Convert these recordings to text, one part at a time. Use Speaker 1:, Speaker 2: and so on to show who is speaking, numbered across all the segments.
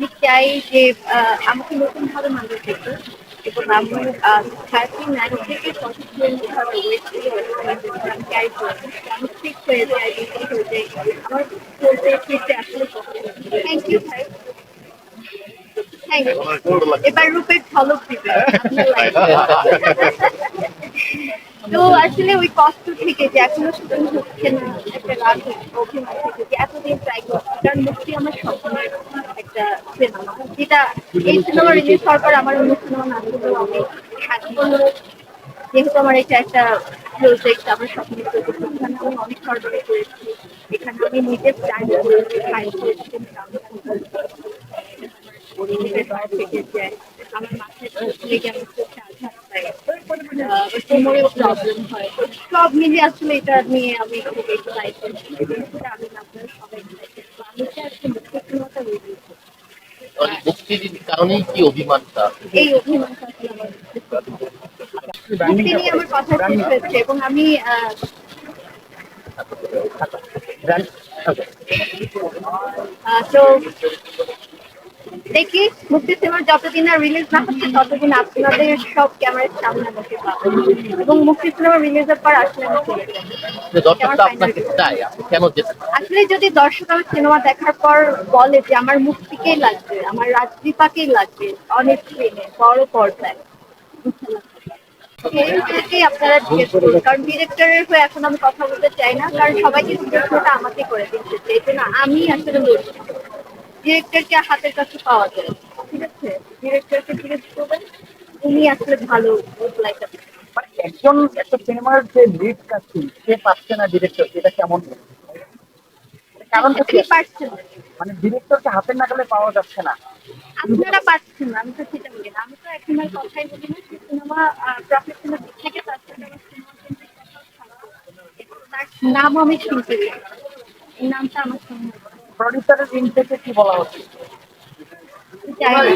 Speaker 1: আমি চাই যে আমাকে নতুন ভাবে মানুষ দেখবে এবং আমি থার্টি নাইন থেকে হয়ে যাই আমার ইউ এবার রূপের ঝলক দিবে তো আসলে ওই কষ্ট থেকে যে এখনও শুটিং হচ্ছে না, একটা রাগ অভিমান থেকে যে এতদিন ট্রাই করছি, কারণ মুক্তি আমার স্বপ্নের সিনেমা যেটা এই সিনেমা রিলিজ হওয়ার পর আমার অন্য সিনেমা যেহেতু আমার এটা একটা প্রজেক্ট আমার স্বপ্নের প্রজেক্ট এখানে আমি অনেক সরবরাহ করেছি। এখানে আমি নিজের করেছি আমার মাথায় প্রবলেম হয়। সব মিলিয়ে আসলে এটা নিয়ে আমি খুব এক্সাইটেড আমি আপনারা সবাই excited। তো আমি চাই আজকে মুখ্য সিনেমাটা রিলিজ
Speaker 2: মানে মুক্তির কারণেই কি অভিমানটা?
Speaker 1: এই অভিমানটা আমার কথা শেষ হয়েছে এবং আমি তো দেখি মুক্তি সিনেমার যতদিন আর রিলিজ না হচ্ছে ততদিন আপনাদের সব ক্যামেরার সামনে আমাকে পাবেন এবং মুক্তি সিনেমা রিলিজের পর আসলে? আসলে যদি দর্শক আমার সিনেমা দেখার পর বলে যে আমার মুক্তিকেই লাগবে আমার রাজদীপাকেই লাগবে অনেক স্ক্রিনে বড় পর্দায়। আপনারা জিজ্ঞেস করুন। কারণ ডিরেক্টরের হয়ে এখন আমি কথা বলতে চাই না কারণ সবাই কিন্তু আমাকে করে দিচ্ছে জন্য আমি আসলে বলছি। ডিরেক্টরকে হাতের কাছে পাওয়া যায়। ঠিক আছে? ডিরেক্টরকে জিজ্ঞেস করবেন উনি আসলে ভালো রিপ্লাই
Speaker 3: মানে একজন একটা সিনেমার যে লিড কাস্টিং সে পাচ্ছে না ডিরেক্টর এটা কেমন? কারণটা কি
Speaker 1: পারছেন
Speaker 3: মানে ডিরেক্টরকে হাতের নাগালে পাওয়া যাচ্ছে না।
Speaker 1: আপনারা পাচ্ছেন না আমি তো সেটা বলি না। আমি তো এখন আর কথাই বলি না সিনেমা প্রফেশনাল দিক থেকে তার নাম আমি শুনতে নামটা আমার শুনতে
Speaker 3: প্রডিউসারের ইন থেকে কি বলা হচ্ছে?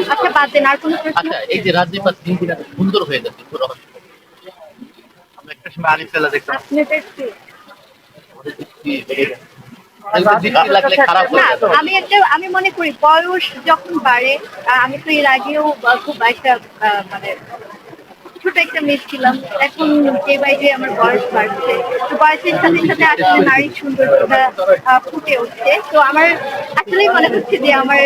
Speaker 1: আচ্ছা বাদ দেন আর কোনো প্রশ্ন?
Speaker 2: আচ্ছা এই যে রাজদীপ আর দিন দিন সুন্দর হয়ে যাচ্ছে পুরো রহস্য। আমরা একটা সময় ফেলা দেখতাম। হয়ে
Speaker 1: আমি একটা আমি মনে করি বয়স যখন বাড়ে আহ, আমি তো এর আগেও খুব একটা আহ, মানে ছোট একটা মেয়ে ছিলাম। এখন যে বাইরে আমার বয়স বাড়ছে। তো বয়সের সাথে সাথে আসলে নারীর সৌন্দর্যটা ফুটে উঠছে। তো আমার আসলেই মনে হচ্ছে যে আমার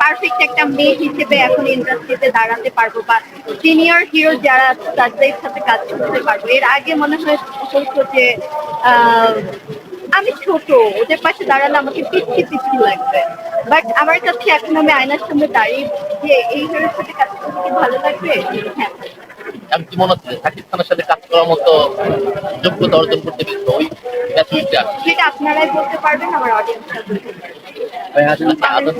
Speaker 1: পারফেক্ট একটা মেয়ে হিসেবে এখন ইন্ডাস্ট্রিতে দাঁড়াতে পারব বা সিনিয়র হিরো যারা তাদের সাথে কাজ করতে পারব। এর আগে মনে হয় যে আমি ছোট, ওদের পাশে দাঁড়ালে আমাকে পিচ্ছি পিচ্ছি লাগবে। বাট আমার কাছে এখন আমি আয়নার সামনে দাঁড়িয়ে যে এই হিরোর সাথে কাজ করতে ভালো লাগবে? হ্যাঁ
Speaker 2: আমি কি মনে হচ্ছে শাকিব খানের সাথে কাজ করার মতো যোগ্যতা অর্জন করতে পেরেছে ওই ম্যাচুরিটা
Speaker 1: সেটা আপনারাই বলতে পারবেন আমার অডিয়েন্স বলতে পারবে